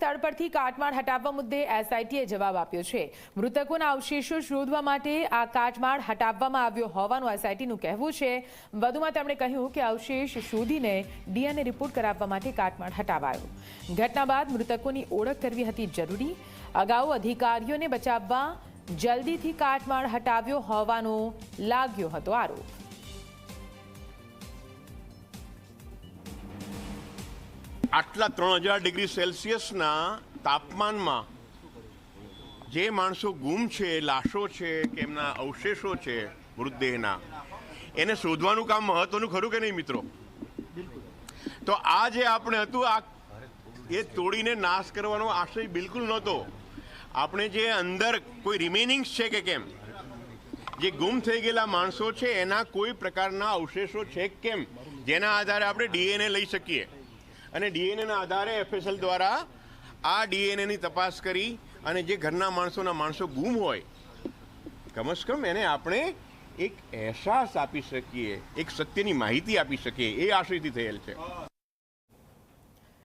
સ્થળ પરથી કાટમાળ હટાવવા મુદ્દે એસઆઈટીએ જવાબ આપ્યો છે. મૃતકોના અવશેષો શોધવા માટે આ કાટમાળ હટાવવામાં આવ્યો હોવાનું એસઆઈટીનું કહેવું છે. વધુમાં તેમણે કહ્યું કે અવશેષ શોધીને ડીએનએ રિપોર્ટ કરાવવા માટે કાટમાળ હટાવાયો. ઘટના બાદ મૃતકોની ઓળખ કરવી હતી જરૂરી. અગાઉ અધિકારીઓને બચાવવા જલ્દીથી કાટમાળ હટાવ્યો હોવાનો લાગ્યો હતો આરોપ. આટલા ત્રણ હજાર ડિગ્રી સેલ્સિયસના તાપમાનમાં જે માણસો ગુમ છે, લાશો છે કે એમના અવશેષો છે મૃતદેહના, એને શોધવાનું કામ મહત્વનું ખરું કે નહીં મિત્રો? તો આ જે આપણે હતું, આ એ તોડીને નાશ કરવાનો આશય બિલકુલ નહોતો. આપણે જે અંદર કોઈ રિમેનિંગ્સ છે કે કેમ? જે ગુમ થઈ ગયેલા માણસો છે, એના કોઈ પ્રકારના અવશેષો છે કેમ? જેના આધારે આપણે ડીએનએ લઈ શકીએ. અને ડીએનએના આધારે એફએસએલ દ્વારા આ ડીએનએની તપાસ કરી અને જે ઘરના માણસોના માણસો ગુમ હોય કમસે કમ એને આપણે એક અહેસાસ આપી શકીએ, એક સત્યની માહિતી આપી શકીએ, એ આશયથી થયેલ છે.